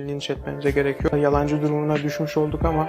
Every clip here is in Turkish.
linç etmenize gerek yok. Yalancı durumuna düşmüş olduk ama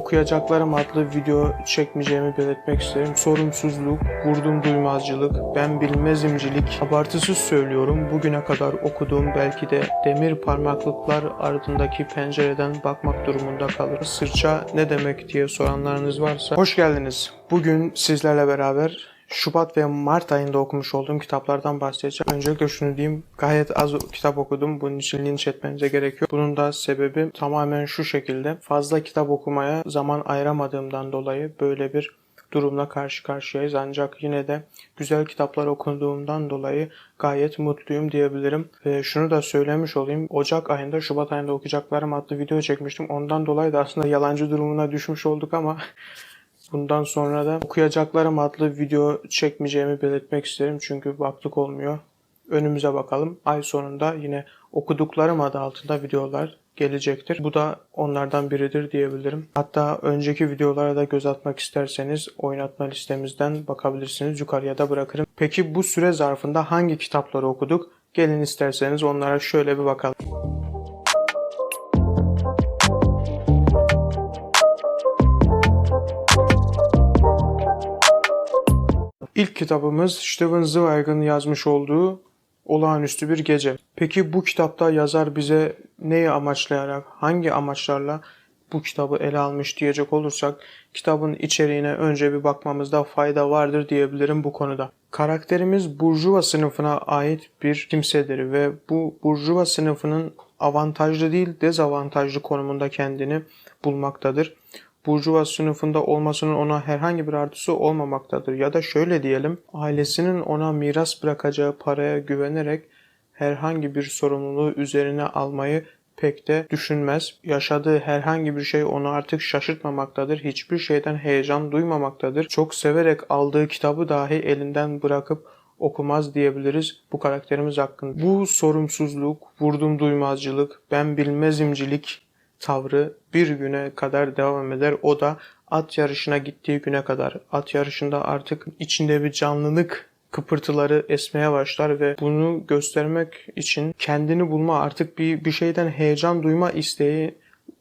okuyacaklarım adlı video çekmeyeceğimi belirtmek isterim. Sorumsuzluk, vurdum duymazcılık, ben bilmezimcilik, abartısız söylüyorum. Bugüne kadar okuduğum belki de demir parmaklıklar ardındaki pencereden bakmak durumunda kalır. Sırça ne demek diye soranlarınız varsa hoş geldiniz. Bugün sizlerle beraber Şubat ve Mart ayında okumuş olduğum kitaplardan bahsedeceğim. Öncelikle şunu diyeyim. Gayet az kitap okudum. Bunun için linç etmenize gerek yok. Bunun da sebebi tamamen şu şekilde. Fazla kitap okumaya zaman ayıramadığımdan dolayı böyle bir durumla karşı karşıyayız. Ancak yine de güzel kitaplar okuduğumdan dolayı gayet mutluyum diyebilirim. Ve şunu da söylemiş olayım. Ocak ayında, Şubat ayında okuyacaklarım adlı video çekmiştim. Ondan dolayı da aslında yalancı durumuna düşmüş olduk ama Bundan sonra da okuyacaklarım adlı video çekmeyeceğimi belirtmek isterim çünkü vaktık olmuyor. Önümüze bakalım. Ay sonunda yine okuduklarım adı altında videolar gelecektir. Bu da onlardan biridir diyebilirim. Hatta önceki videolara da göz atmak isterseniz oynatma listemizden bakabilirsiniz. Yukarıya da bırakırım. Peki bu süre zarfında hangi kitapları okuduk? Gelin isterseniz onlara şöyle bir bakalım. İlk kitabımız Steven Zweig'ın yazmış olduğu Olağanüstü Bir Gece. Peki bu kitapta yazar bize neyi amaçlayarak, hangi amaçlarla bu kitabı ele almış diyecek olursak kitabın içeriğine önce bir bakmamızda fayda vardır diyebilirim bu konuda. Karakterimiz Burjuva sınıfına ait bir kimsedir ve bu Burjuva sınıfının avantajlı değil dezavantajlı konumunda kendini bulmaktadır. Burjuva sınıfında olmasının ona herhangi bir artısı olmamaktadır. Ya da şöyle diyelim, ailesinin ona miras bırakacağı paraya güvenerek herhangi bir sorumluluğu üzerine almayı pek de düşünmez. Yaşadığı herhangi bir şey onu artık şaşırtmamaktadır. Hiçbir şeyden heyecan duymamaktadır. Çok severek aldığı kitabı dahi elinden bırakıp okumaz diyebiliriz bu karakterimiz hakkında. Bu sorumsuzluk, vurdum duymazcılık, ben bilmezimcilik tavrı bir güne kadar devam eder. O da at yarışına gittiği güne kadar. At yarışında artık içinde bir canlılık kıpırtıları esmeye başlar ve bunu göstermek için kendini bulma artık bir bir şeyden heyecan duyma isteği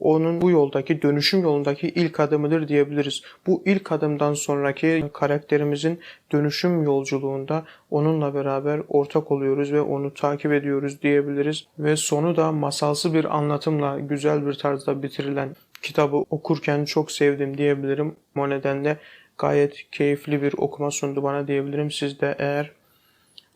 onun bu yoldaki dönüşüm yolundaki ilk adımıdır diyebiliriz. Bu ilk adımdan sonraki karakterimizin dönüşüm yolculuğunda onunla beraber ortak oluyoruz ve onu takip ediyoruz diyebiliriz. Ve sonu da masalsı bir anlatımla güzel bir tarzda bitirilen kitabı okurken çok sevdim diyebilirim. O nedenle gayet keyifli bir okuma sundu bana diyebilirim. Siz de eğer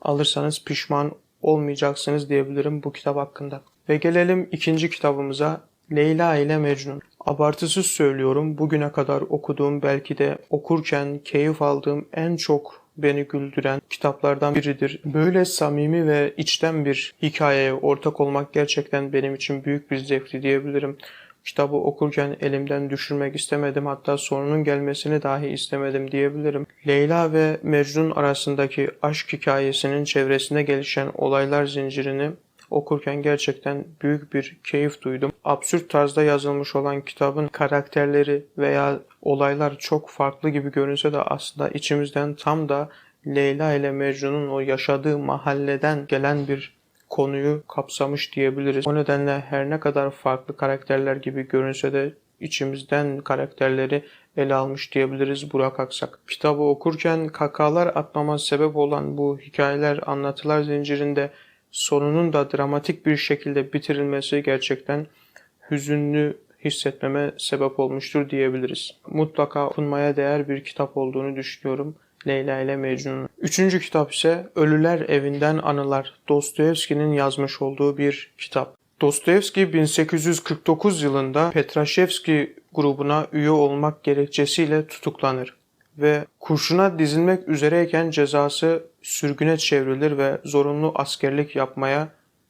alırsanız pişman olmayacaksınız diyebilirim bu kitap hakkında. Ve gelelim ikinci kitabımıza Leyla ile Mecnun. Abartısız söylüyorum bugüne kadar okuduğum belki de okurken keyif aldığım en çok beni güldüren kitaplardan biridir. Böyle samimi ve içten bir hikayeye ortak olmak gerçekten benim için büyük bir zevkti diyebilirim. Kitabı okurken elimden düşürmek istemedim hatta sonunun gelmesini dahi istemedim diyebilirim. Leyla ve Mecnun arasındaki aşk hikayesinin çevresinde gelişen olaylar zincirini okurken gerçekten büyük bir keyif duydum. Absürt tarzda yazılmış olan kitabın karakterleri veya olaylar çok farklı gibi görünse de aslında içimizden tam da Leyla ile Mecnun'un o yaşadığı mahalleden gelen bir konuyu kapsamış diyebiliriz. O nedenle her ne kadar farklı karakterler gibi görünse de içimizden karakterleri ele almış diyebiliriz Burak Aksak. Kitabı okurken kakalar atmama sebep olan bu hikayeler, anlatılar zincirinde sonunun da dramatik bir şekilde bitirilmesi gerçekten hüzünlü hissetmeme sebep olmuştur diyebiliriz. Mutlaka okunmaya değer bir kitap olduğunu düşünüyorum. Leyla ile Mecnun. Üçüncü kitap ise Ölüler Evinden Anılar. Dostoyevski'nin yazmış olduğu bir kitap. Dostoyevski 1849 yılında Petrashevski grubuna üye olmak gerekçesiyle tutuklanır ve kurşuna dizilmek üzereyken cezası sürgüne çevrilir ve zorunlu askerlik yapmaya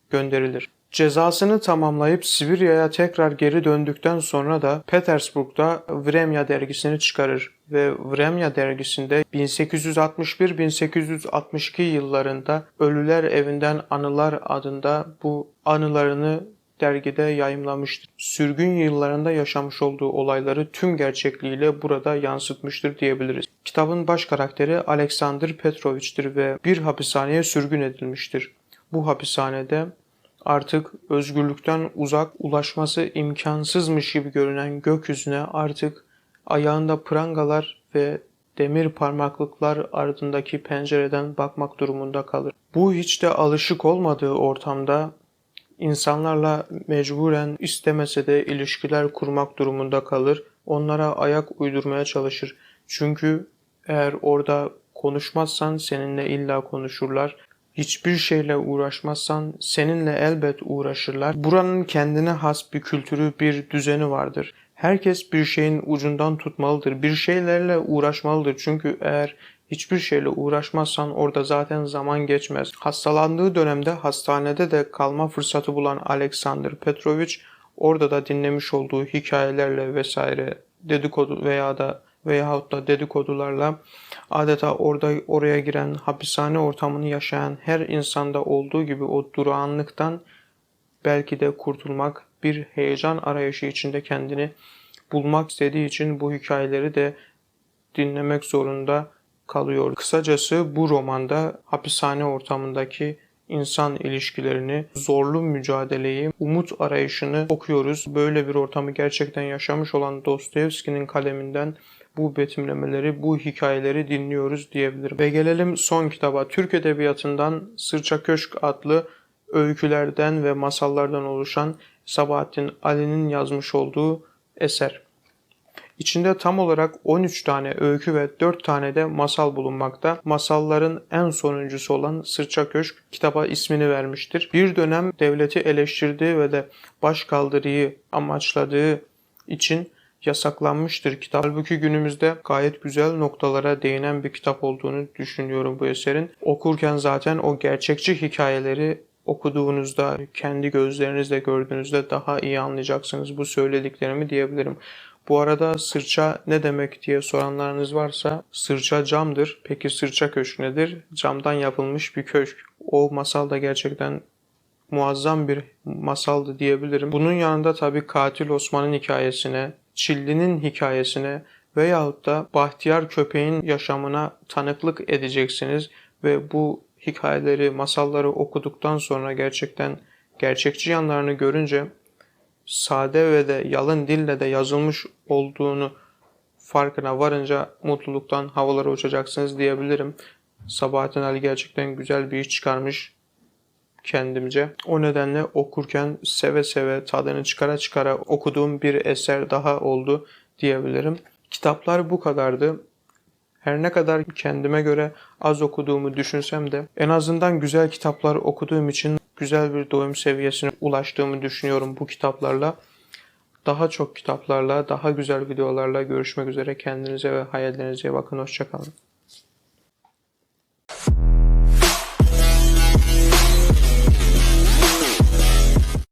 gönderilir. Cezasını tamamlayıp Sibirya'ya tekrar geri döndükten sonra da Petersburg'da Vremya dergisini çıkarır ve Vremya dergisinde 1861-1862 yıllarında Ölüler Evinden Anılar adında bu anılarını dergide yayımlamıştır. Sürgün yıllarında yaşamış olduğu olayları tüm gerçekliğiyle burada yansıtmıştır diyebiliriz. Kitabın baş karakteri Alexander Petrovich'tir ve bir hapishaneye sürgün edilmiştir. Bu hapishanede artık özgürlükten uzak ulaşması imkansızmış gibi görünen gökyüzüne artık ayağında prangalar ve demir parmaklıklar ardındaki pencereden bakmak durumunda kalır. Bu hiç de alışık olmadığı ortamda insanlarla mecburen istemese de ilişkiler kurmak durumunda kalır. Onlara ayak uydurmaya çalışır. Çünkü eğer orada konuşmazsan seninle illa konuşurlar. Hiçbir şeyle uğraşmazsan seninle elbet uğraşırlar. Buranın kendine has bir kültürü, bir düzeni vardır. Herkes bir şeyin ucundan tutmalıdır. Bir şeylerle uğraşmalıdır. Çünkü eğer hiçbir şeyle uğraşmazsan orada zaten zaman geçmez. Hastalandığı dönemde hastanede de kalma fırsatı bulan Alexander Petrovich orada da dinlemiş olduğu hikayelerle vesaire dedikodu veya da veyahut da dedikodularla adeta orada oraya giren hapishane ortamını yaşayan her insanda olduğu gibi o durağanlıktan belki de kurtulmak, bir heyecan arayışı içinde kendini bulmak istediği için bu hikayeleri de dinlemek zorunda kalıyor. Kısacası bu romanda hapishane ortamındaki insan ilişkilerini, zorlu mücadeleyi, umut arayışını okuyoruz. Böyle bir ortamı gerçekten yaşamış olan Dostoyevski'nin kaleminden bu betimlemeleri, bu hikayeleri dinliyoruz diyebilirim. Ve gelelim son kitaba. Türk Edebiyatı'ndan Sırça Köşk adlı öykülerden ve masallardan oluşan Sabahattin Ali'nin yazmış olduğu eser. İçinde tam olarak 13 tane öykü ve 4 tane de masal bulunmakta. Masalların en sonuncusu olan Sırça Köşk kitaba ismini vermiştir. Bir dönem devleti eleştirdiği ve de başkaldırıyı amaçladığı için yasaklanmıştır kitap. Halbuki günümüzde gayet güzel noktalara değinen bir kitap olduğunu düşünüyorum bu eserin. Okurken zaten o gerçekçi hikayeleri okuduğunuzda, kendi gözlerinizle gördüğünüzde daha iyi anlayacaksınız bu söylediklerimi diyebilirim. Bu arada sırça ne demek diye soranlarınız varsa sırça camdır. Peki sırça köşk nedir? Camdan yapılmış bir köşk. O masal da gerçekten muazzam bir masaldı diyebilirim. Bunun yanında tabii Katil Osman'ın hikayesine, Çilli'nin hikayesine veyahut da Bahtiyar köpeğin yaşamına tanıklık edeceksiniz ve bu hikayeleri, masalları okuduktan sonra gerçekten gerçekçi yanlarını görünce sade ve de yalın dille de yazılmış olduğunu farkına varınca mutluluktan havalara uçacaksınız diyebilirim. Sabahattin Ali gerçekten güzel bir iş çıkarmış kendimce. O nedenle okurken seve seve tadını çıkara çıkara okuduğum bir eser daha oldu diyebilirim. Kitaplar bu kadardı. Her ne kadar kendime göre az okuduğumu düşünsem de en azından güzel kitaplar okuduğum için güzel bir doyum seviyesine ulaştığımı düşünüyorum bu kitaplarla. Daha çok kitaplarla, daha güzel videolarla görüşmek üzere. Kendinize ve hayallerinize bakın. Hoşçakalın.